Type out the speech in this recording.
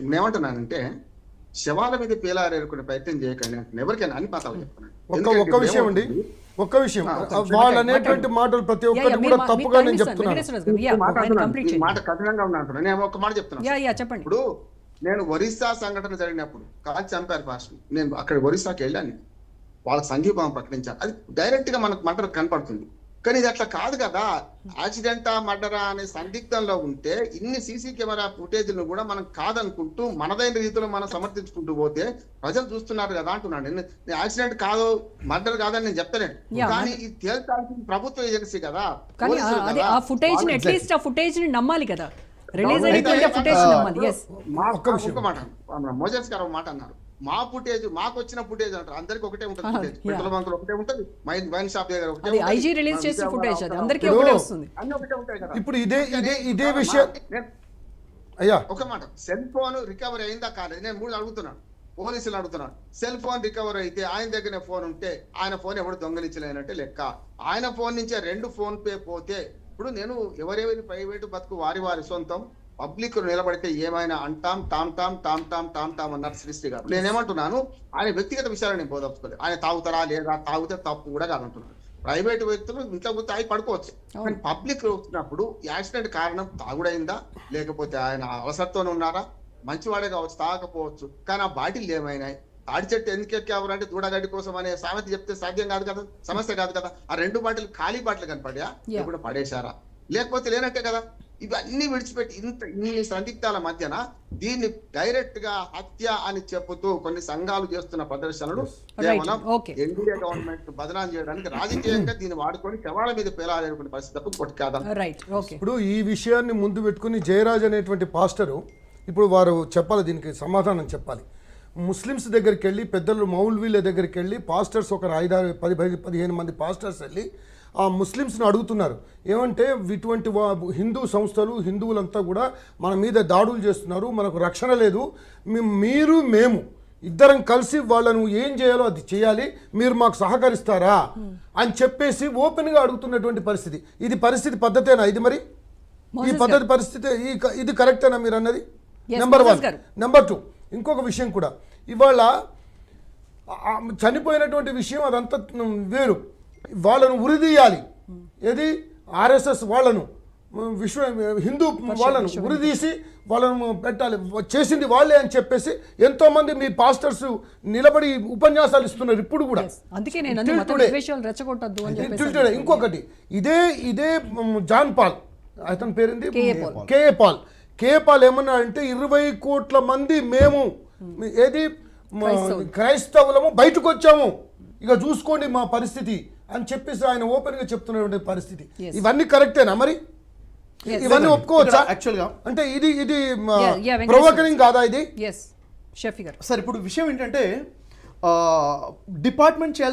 నేనేమంటున్నానంటే శవాల మీద పేలారేరుకునే ప్రయత్నం చేయకండి అంటే ఎవరికైనా అన్ని పాతాలు చెప్తున్నాను. ఒక్క విషయం అండి? ఒక్క విషయం. ఆ, వాళ్ళు అనేటువంటి మాటలు ప్రతి ఒక్కటి కూడా తప్పుగా నేను చెప్తున్నాను. మాట కఠినంగా ఉన్నా అంటున్నాను నేను ఒక మాట చెప్తున్నాను. యా యా చెప్పండి. ఇప్పుడు నేను ఒరిస్సా సంఘటన జరిగినప్పుడు కాల్చి చంపారు ఫాస్ట్ నేను అక్కడ ఒరిస్సాకి వెళ్ళాను. వాళ్ళకి సంఘీభావం ప్రకటించాను. అది డైరెక్ట్గా మనకు మర్డర్ కనపడుతుంది. కానీ ఇది అట్లా కాదు కదా. యాక్సిడెంటా మర్డరా అనే సందిగ్ధంలో ఉంటే ఇన్ని సీసీ కెమెరా ఫుటేజ్లను కూడా మనం కాదనుకుంటూ మనదైన రీతిలో మనం సమర్థించుకుంటూ పోతే ప్రజలు చూస్తున్నారు కదా అంటున్నాను. నేను యాక్సిడెంట్ కాదు మర్డర్ కాదని నేను చెప్తలేను. కానీ ఇది తేల్చాల్సిన ప్రభుత్వ ఏజెన్సీ కదా కానీ ఆ- ఫుటేజ్ అట్లీస్ట్ ఆ ఫుటేజ్ని నమ్మాలి కదా. రిలీజ్ అయినటువంటి ఫుటేజ్ నమ్మాలి ఎస్ మాట మోజస్ గారు ఒక మాట అన్నారు. మా ఫుటేజ్ మాకు వచ్చిన ఫుటేజ్ అంటారు. అందరికి ఒకటే ఉంటుంది Ah, ఫుటేజ్. పెట్రోల్ ఒకటే ఉంటుంది వైన్ షాప్ దగ్గర ఒకటే అది ఉంటుంది. ఐజీ రిలీజ్ మన చేసిన విజయవాడ ఫుటేజ్ అది. అవతల అందరికీ ఇప్పుడు- ఒకటే వస్తుంది. అన్ని ఒకటే ఉంటాయి కదా. ఇప్పుడు ఇదే ఇదే ఇదే విషయం. అయ్యా. ఒక మాట. సెల్ ఫోన్ రికవర్ అయిందా కాలేదు? నేను మూడు అడుగుతున్నాను. పోలీసులు అడుగుతున్నాను సెల్ ఫోన్ రికవర్ అయితే ఆయన దగ్గర ఫోన్ ఉంటే ఆయన ఫోన్ ఎవడు దొంగలించలేనంటే లెక్క. ఆయన ఫోన్ నుంచే రెండు ఫోన్ పే పోతే ఇప్పుడు నేను ఎవరెవరి ప్రైవేటు బతుకు వారి వారి సొంతం. పబ్లిక్ నిలబడితే ఏమైనా అంటాం టామ్ టామ్ టామ్ టామ్ టామ్ టామ్ అన్నారు శ్రీశ్రీ గారు నేనేమంటున్నాను ఆయన వ్యక్తిగత విషయాలు నేను బోధపడుకోలేదు ఆయన తాగుతారా లేదా తాగితే తప్పు కూడా కాదంటున్నాను ప్రైవేట్ వ్యక్తులు ఇంట్లో తాగి పడుకోవచ్చు. కానీ పబ్లిక్ వచ్చినప్పుడు యాక్సిడెంట్ కారణం తాగుడైందా లేకపోతే ఆయన అవసరంతో ఉన్నారా? మంచివాడే కావచ్చు తాగకపోవచ్చు. కానీ ఆ బాటిల్ ఏమైనాయి? తాడి చెట్టు ఎందుకు ఎక్కావు అంటే దూడగడ్డి కోసం అనే సామెత చెప్తే సాధ్యం కాదు కదా సమస్య కాదు కదా. ఆ రెండు బాటిల్ ఖాళీ బాటిల్ కనపడా Yeah. ఇప్పుడు పడేశారా? లేకపోతే లేనట్టే కదా. ఇవన్నీ విడిచిపెట్టి ఇంత ఇన్ని సందిగ్ధాల మధ్యన దీన్ని డైరెక్ట్గా హత్య అని చెబుతూ కొన్ని సంఘాలు చేస్తున్న ప్రదర్శనలు. కేవలం. ఎన్డీఏ గవర్నమెంట్ బదనాం చేయడానికి రాజకీయంగా దీన్ని వాడుకొని శవాల మీద పేలాలనుకునే పరిస్థితి తప్ప కొట్టి కాదా రైట్ ఓకే ఇప్పుడు ఈ విషయాన్ని ముందు పెట్టుకుని జయరాజ్ అనేటువంటి పాస్టరు ఇప్పుడు వారు చెప్పాలి దీనికి సమాధానం చెప్పాలి. ముస్లిమ్స్ దగ్గరికి వెళ్ళి పెద్దలు మౌల్వీల దగ్గరికి వెళ్ళి పాస్టర్స్ ఒక ఐదారు పది పది పదిహేను మంది పాస్టర్స్ వెళ్ళి ఆ ముస్లిమ్స్ని అడుగుతున్నారు. ఏమంటే ఇటువంటి హిందూ సంస్థలు హిందువులంతా కూడా మన మీద దాడులు చేస్తున్నారు మనకు రక్షణ లేదు. మీరు మేము ఇద్దరం కలిసి వాళ్ళను ఏం చేయాలో అది చేయాలి. మీరు మాకు సహకరిస్తారా? అని చెప్పేసి ఓపెన్గా అడుగుతున్నటువంటి పరిస్థితి. ఇది పరిస్థితి పద్ధతేనా ఇది మరి? ఈ పద్ధతి పరిస్థితి ఇది కరెక్టేనా మీరు అన్నది? Number one. నెంబర్ టూ ఇంకొక విషయం కూడా. ఇవాళ చనిపోయినటువంటి విషయం అదంతా వేరు. వాళ్ళను ఉరిదీయాలి. ఏది? ఆర్ఎస్ఎస్ వాళ్ళను విశ్వ హిందూ వాళ్ళను ఉరిదీసి వాళ్ళను పెట్టాలి. చేసింది వాళ్ళే అని చెప్పేసి ఎంతో మంది మీ పాస్టర్స్ నిలబడి ఉపన్యాసాలు ఇస్తున్నారు ఇప్పుడు కూడా. అందుకే నేను. ఇంకొకటి ఇదే ఇదే జాన్ పాల్. అతని పేరుంది? K A Paul. K A Paul. ఏమన్నా అంటే ఇరవై కోట్ల మంది మేము ఏది? మ, క్రైస్తవులు. క్రైస్తవులము బయటకు వచ్చాము ఇక చూసుకోండి మా పరిస్థితి. అని చెప్పేసి ఆయన ఓపెన్గా చెప్తున్నటువంటి పరిస్థితి. ఇవన్నీ కరెక్టేనా మరి. ఇవన్నీ ఒప్పుకోవచ్చా అంటే ఇది ఇది. ప్రొవోకరింగ్ కాదా ఇది ఎస్ షఫీ గారు సార్ ఇప్పుడు విషయం ఏంటంటే డిపార్ట్మెంట్ చేయాల్సిన